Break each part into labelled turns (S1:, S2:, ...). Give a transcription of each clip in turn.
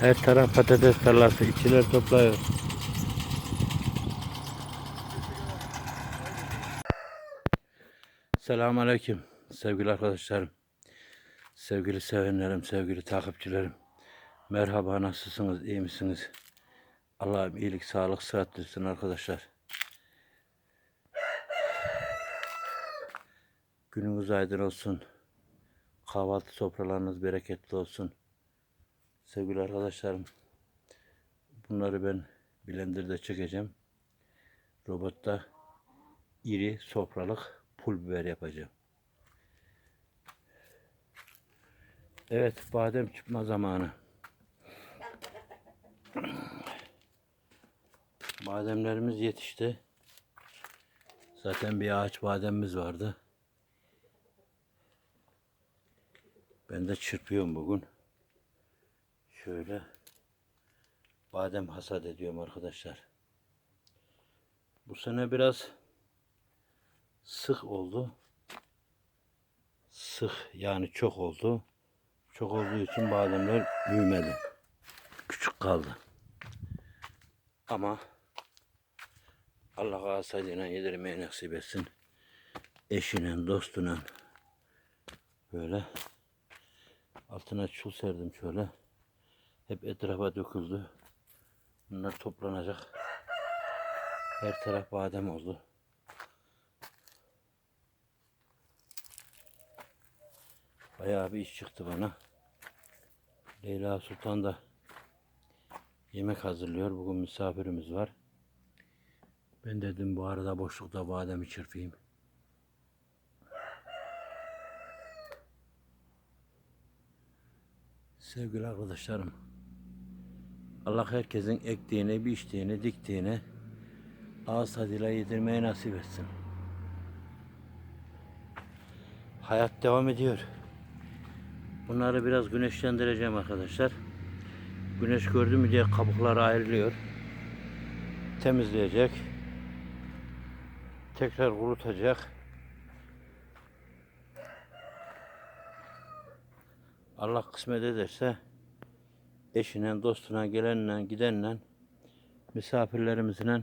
S1: Her taraf patates tarlası. İçiler topluyor. Selamun Aleyküm sevgili arkadaşlarım. Sevgili sevenlerim, sevgili takipçilerim. Merhaba nasılsınız, iyi misiniz? Allah'ım iyilik, sağlık, sıhhat versin arkadaşlar. Gününüz aydın olsun. Kahvaltı sofralarınız bereketli olsun. Sevgili arkadaşlarım, bunları ben blenderda çekeceğim. Robotta iri sofralık pul biber yapacağım. Evet, badem çıkma zamanı. Bademlerimiz yetişti. Zaten bir ağaç bademimiz vardı. Ben de çırpıyorum bugün. Şöyle badem hasat ediyorum arkadaşlar. Bu sene biraz sık oldu. Sık yani çok oldu. Çok olduğu için bademler büyümedi. Küçük kaldı. Ama Allah asadına yedirmeyi nasip etsin. Eşinin, dostuna böyle altına çul serdim şöyle. Hep etrafa döküldü. Bunlar toplanacak. Her taraf badem oldu. Bayağı bir iş çıktı bana. Leyla Sultan da yemek hazırlıyor. Bugün misafirimiz var. Ben dedim bu arada boşlukta bademi çırpayım. Sevgili arkadaşlarım. Allah herkesin ektiğini, biçtiğini, diktiğini ağız tadıyla yedirmeyi nasip etsin. Hayat devam ediyor. Bunları biraz güneşlendireceğim arkadaşlar. Güneş gördü mü diye kabukları ayrılıyor. Temizleyecek. Tekrar kurutacak. Allah kısmet ederse eşine, dostuna, gelenle, gidenle, misafirlerimizle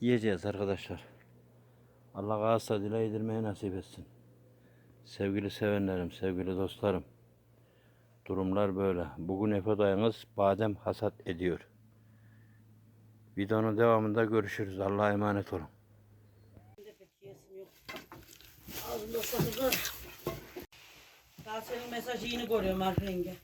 S1: yiyeceğiz arkadaşlar. Allah ağız tadıyla yedirmeyi nasip etsin. Sevgili sevenlerim, sevgili dostlarım. Durumlar böyle. Bugün Efe dayınız badem hasat ediyor. Videonun devamında görüşürüz. Allah'a emanet olun.
S2: Ağzımda sakızlar. Daha senin mesajı yeni görüyorum Arif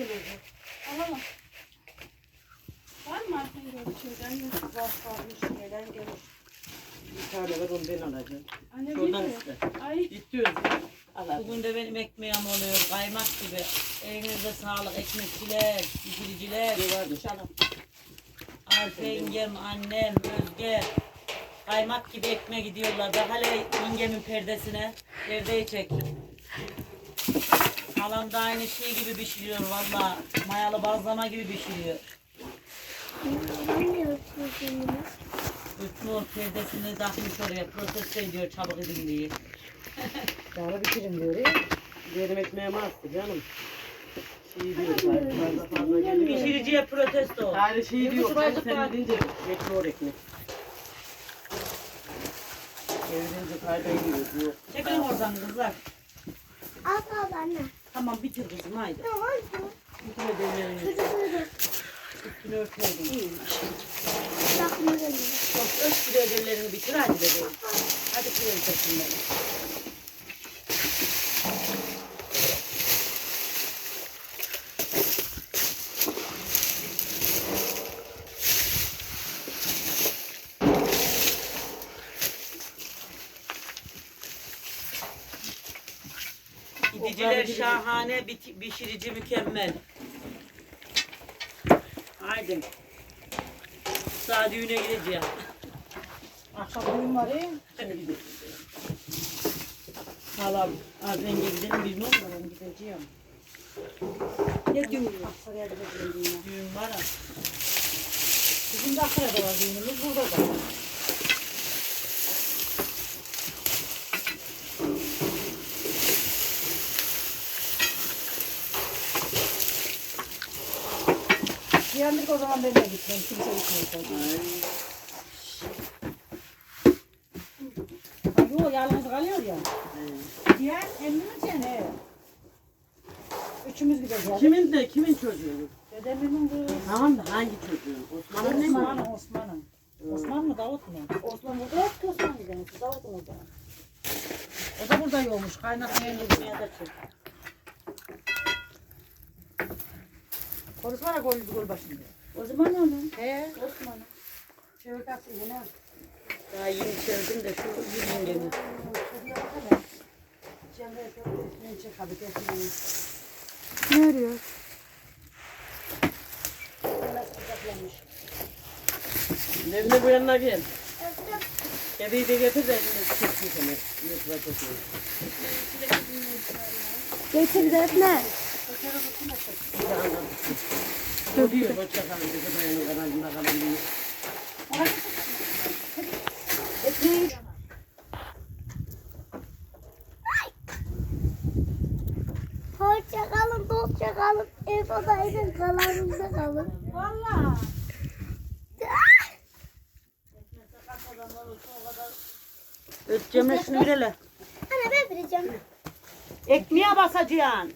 S3: Alalım. Var mı Arif'in görüşürden?
S2: Var kalmış gelen gelir. Bir tane ver onu ben alacağım.
S3: Anne
S2: Şuradan iste.
S3: Ay
S2: İstiyoruz. Bugün de benim ekmeğim oluyor. Kaymak gibi. Elinizde sağlık ekmekçiler, pişiriciler. Canım. Arif yengem, annem, Özge. Kaymak gibi ekmeğe gidiyorlar. Bak hele yengemin perdesine. Perdeyi çek. Halam da aynı şey gibi pişiriyor valla. Mayalı bazlama gibi pişiriyor. Ütnur perdesini takmış oraya protesto ediyor çabuk edin diye.
S4: Daha bitirin diyor ya. Benim ekmeğime astı canım. Şey diyor, fazla fazla geliyor.
S2: Pişiriciye protesto.
S4: Hayır şey diyor, sen
S2: var.
S4: gidince bekliyor ekmek. Evlenince kaybediyor diyor.
S2: Çekin oradan kızlar.
S3: al al anne.
S2: Tamam bitir kızım haydi.
S3: Tamam.
S2: Bitir ödevlerini. Örtmeydin.
S3: takma geliyor.
S2: Çok öz bir ödevlerini bitir hadi bebeğim. Hadi prensesim benim. Gidiciler şahane, bit- pişirici mükemmel. Haydi. Daha düğüne gideceğim.
S5: Akşam düğün var ya.
S2: Halam, az önce gidelim bir ne olur?
S5: Ben gideceğim.
S2: Ne düğün?
S5: Aksaray'a gideceğim düğüne.
S2: Düğün var ha.
S5: Bizim de Aksaray'da var düğünümüz burada da. Diyendik o zaman ben de gitmem. Kimse gitmiyor. Yok yalnız kalıyor ya. Diğer emmimiz yani. evet. Üçümüz gideceğiz.
S4: Kimin de kimin çocuğu?
S5: Dedemin kızı.
S4: Tamam da hangi çocuğu? Osman'ın mi?
S5: Osman'ın, Osman'ın. Osman mı Davut mu?
S3: Osman burada yok ki Osman gidelim. Davut burada.
S5: O da burada yoğmuş. Kaynatmaya gitmeye de çık. Konuşmana gol gol başında.
S3: O zaman onun.
S5: He.
S3: Osman'ın.
S5: Çevir kalksın yine.
S2: Daha yeni çevirdim de şu yengemi.
S3: Ne arıyor?
S4: Evine bu yanına gel. Evi de getir de elini çeksin çekin.
S3: Getir Defne.
S4: O diyor hoşça kalın. Bizi bayanın kanalında kalın diyor.
S3: Hoşça kalın, dostça kalın. Ev odayla kalanında kalın.
S5: Valla.
S2: Öteceğim şunu birele.
S3: Anne ben vereceğim.
S2: Ekmeğe basacaksın.